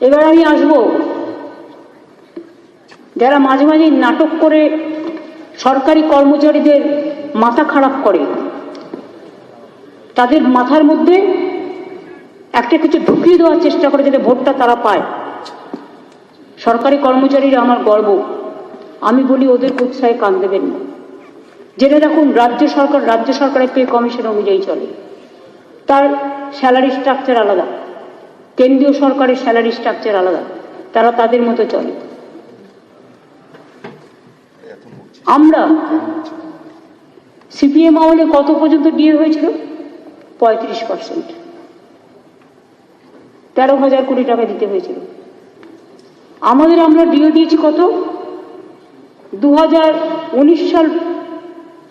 এবার আমি আসব। যারা মাঝে মাঝে নাটক করে সরকারি কর্মচারীদের মাথা খারাপ করে, তাদের মাথার মধ্যে একটা কিছু ঢুকিয়ে দেওয়ার চেষ্টা করে যাতে ভোটটা তারা পায়। সরকারি কর্মচারীরা আমার গর্ব। আমি বলি, ওদের উৎসাহে কান দেবেন না। জেনে রাখুন, রাজ্য সরকার রাজ্য সরকারের পে কমিশন অনুযায়ী চলে। তার স্যালারি স্ট্রাকচার আলাদা। কেন্দ্রীয় সরকারের স্যালারি স্ট্রাকচার আলাদা। তারা তাদের মতো চলে। আমরা সিপিএম আমলে কত পর্যন্ত ডিএ হয়েছিল? পঁয়ত্রিশ পার্সেন্ট তেরো হাজার কোটি টাকা দিতে হয়েছিল। আমাদের আমরা ডিও দিয়েছি কত? দু হাজার উনিশ সাল,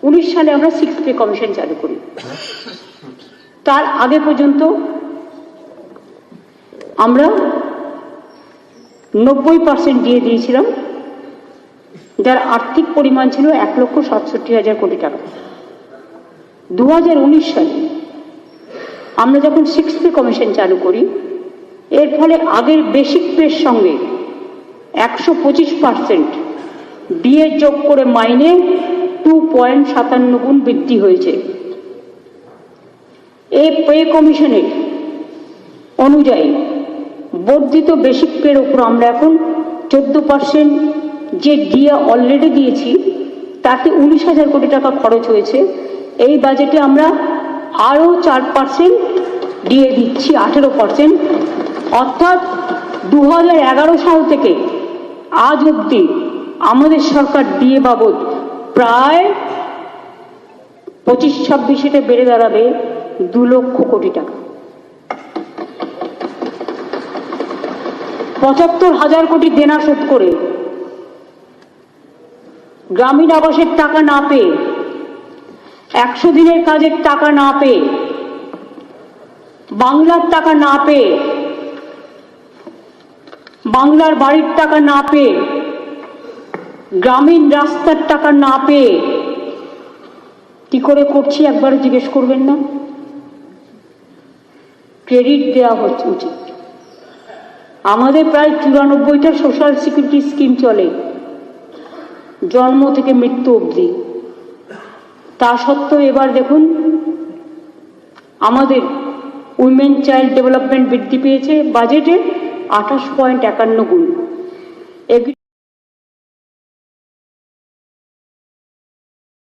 উনিশ সালে আমরা সিক্স পে কমিশন চালু করি। তার আগে পর্যন্ত আমরা নব্বই পার্সেন্ট দিয়ে দিয়েছিলাম, যার আর্থিক পরিমাণ ছিল এক লক্ষ সাতষট্টি হাজার কোটি টাকা। দু হাজার উনিশ সালে আমরা যখন সিক্স পে কমিশন চালু করি, এর ফলে আগের বেসিক পের সঙ্গে একশো পঁচিশ পার্সেন্ট ডিএ যোগ করে মাইনে টু পয়েন্ট সাতান্ন গুণ বৃদ্ধি হয়েছে। এই পে কমিশনের অনুযায়ী বর্ধিত বেসিক পের উপর আমরা এখন চোদ্দ পার্সেন্ট যে ডিএ অলরেডি দিয়েছি, তাতে উনিশ হাজার কোটি টাকা খরচ হয়েছে। এই বাজেটে আমরা আরও চার পার্সেন্ট ডিএ দিচ্ছি, আঠেরো পার্সেন্ট অর্থাৎ দু হাজার এগারো সাল থেকে আজ অবধি আমাদের সরকার ডিএ বাবদ প্রায় পঁচিশ ছাব্বিশেতে বেড়ে দাঁড়াবে দু লক্ষ কোটি টাকা। পঁচাত্তর হাজার কোটি দেনা শোধ করে। গ্রামীণ আবাসের টাকা না পেয়ে, একশো দিনের কাজের টাকা না পেয়ে, বাংলার টাকা না পেয়ে, বাংলার বাড়ির টাকা না পেয়ে, গ্রামীণ রাস্তার টাকা না পেয়ে, কি করে করছি একবার জিজ্ঞেস করবেন না? ক্রেডিট দেওয়া হচ্ছে উচিত। আমাদের প্রায় চুরানব্বইটা সোশ্যাল সিকিউরিটি স্কিম চলে। জন্ম থেকে মৃত্যু অবধি। তা সত্ত্বেও এবার দেখুন, আমাদের উইমেন চাইল্ড ডেভেলপমেন্ট বৃদ্ধি পেয়েছে বাজেটে আঠাশ পয়েন্ট একান্ন গুণ।